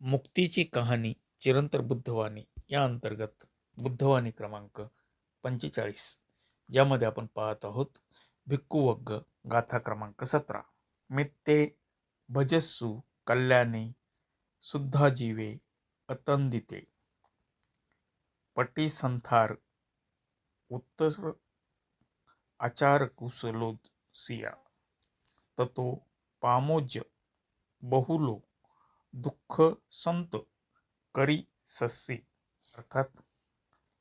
मुक्तीची कहाणी चिरंतर बुद्धवाणी या अंतर्गत बुद्धवाणी क्रमांक पंचेचाळीस ज्यामध्ये आपण पाहत आहोत भिक्खुवग्ग गाथा क्रमांक सतरा. मित्ते भजस्सू कल्याणे सुद्धा जीवे अतंदिते. पटीसंथार उत्तर आचार कुसलोसिया ततो पामोज्य बहुलो दुःख संत करी सस्सी अर्थात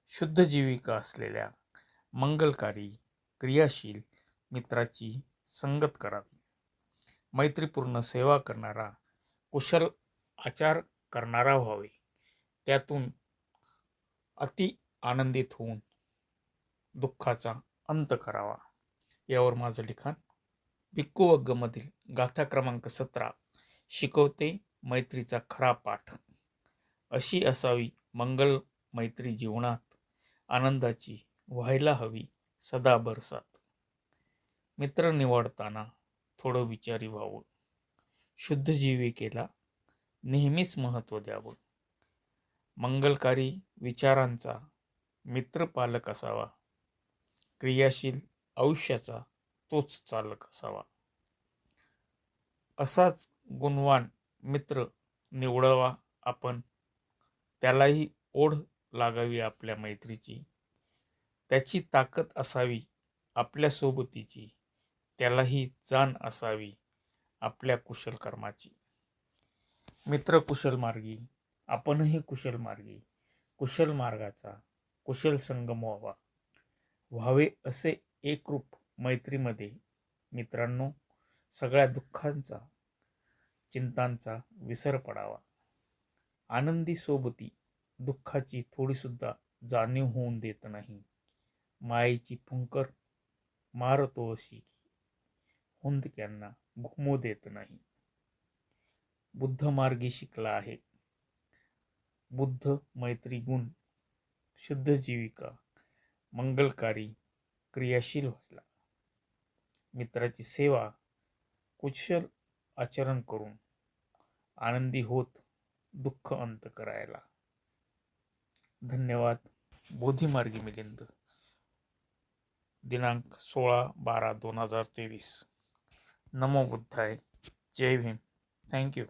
शुद्ध जीविका असलेल्या मंगलकारी क्रियाशील मित्राची संगत करावी मैत्रीपूर्ण सेवा करणारा कुशल आचार करणारा व्हावे. त्यातून अति आनंदित होऊन दुःखाचा अंत करावा. यावर माझं लिखाण. भिक्खू वग्गमधील गाथा क्रमांक सतरा शिकवते मैत्रीचा खरा पाठ. अशी असावी मंगल मैत्री जीवनात. आनंदाची व्हायला हवी सदा बरसात मित्र निवडताना थोडं विचारी व्हावं. शुद्ध जीविकेला नेहमीच महत्त्व द्यावं. मंगलकारी विचारांचा मित्रपालक असावा. क्रियाशील आयुष्याचा तोच चालक असावा. असाच गुणवान मित्र निवडावा आपण. त्यालाही ओढ लागावी आपल्या मैत्रीची. त्याची ताकद असावी आपल्या सोबतीची. त्यालाही जाण असावी आपल्या कुशल कर्माची. मित्र कुशल मार्गी आपणही कुशल मार्गी कुशल मार्गाचा कुशल संगम व्हावा. व्हावे असे एकरूप मैत्रीमध्ये मित्रांनो सगळ्या दुःखांचा चिंतांचा विसर पडावा. आनंदी सोबती दुःखाची थोडीसुद्धा जाणीव होऊन देत नाही. मायेची फुंकर मारतो अशी. की हुंदक्यांना घुमू देत नाही. बुद्ध मार्गी शिकला आहे. बुद्ध मैत्री गुण शुद्ध जीविका मंगलकारी क्रियाशील व्हायला. मित्राची सेवा कुशल आचरण करून आनंदी होत दुःख अंत करायला. धन्यवाद. बोधीमार्गी मिलिंद दिनांक सोळा बारा दोन हजार तेवीस. नमो बुद्धाय. जय भीम. थँक्यू